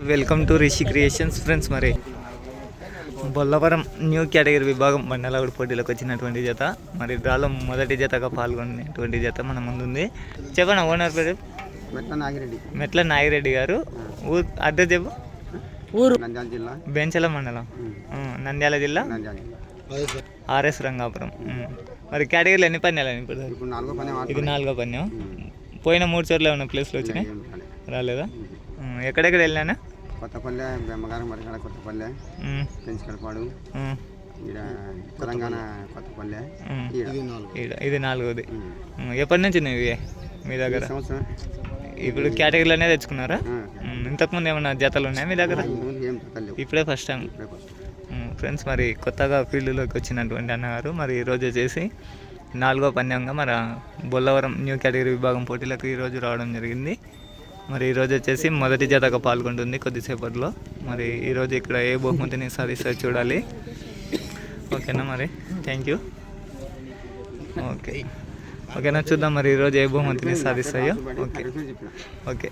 Welcome to Rishi creations friends మరి Bollavaram new category విభాగం బండలాగుడు పోటీలకు వచ్చినటువంటి జత. మరి డ్రాలో మొదటి జతగా పాల్గొనేటువంటి జత మన ముందుంది. చెప్పండి ఓనర్ పేరు? మెట్ల నాగిరెడ్డి. మెట్ల నాగిరెడ్డి గారు. ఊ అద్దె చెప్పు. ఊరు. నంద్యాల జిల్లా. బెంచల మండలం. నంద్యాల జిల్లా. R S Rangapuram. మరి కేటగిరీలో ఎన్ని పన్యాలు ఇప్పుడు? ఇప్పుడు నాలుగో పని ఇది నాలుగో పన్యం పోయిన మూడు చోట్ల ఏమైనా ప్లేస్లు వచ్చినాయి? రాలేదా. ఎక్కడెక్కడ వెళ్ళానా కొత్తపల్లె బెమ్మగారం మరికాడ కొత్తపల్లె ఈడ తెలంగాణ కొత్తపల్లె ఉం. ఈడ. ఈడ- ఇది నాలుగోది. ఉమ్. ఎప్పటి నుంచి ఉన్నాయి ఇవి? మీ దగ్గర? ఈ సంవత్సరం. ఇప్పుడు కేటగిరీలోనే తెచ్చుకున్నారా? ఆ. ఇంతకుముందు ఏమన్నా జతలు ఉన్నాయా మీ దగ్గర? ఏం ఇప్పుడే ఫస్ట్ టైం ఇప్పుడే ఫ్రెండ్స్ మరి కొత్తగా ఫీల్డ్లోకి వచ్చినటువంటి అన్నగారు మరి ఈరోజు వచ్చేసి నాలుగో పందెంగా మరి బొల్లవరం న్యూ కేటగిరీ విభాగం పోటీలకు ఈరోజు రావడం జరిగింది. మరి ఈరోజు వచ్చేసి మొదటి జతగా పాల్గొంటుంది కొద్దిసేపట్లో. మరి ఈరోజు ఇక్కడ ఏ బహుమతిని సాధిస్తారు చూడాలి. ఓకేనా మరి? Thank you okay. ఓకేనా? చూద్దాం మరి ఈరోజు ఏ బహుమతిని సాధిస్తాయో. ఓకే. ఓకే.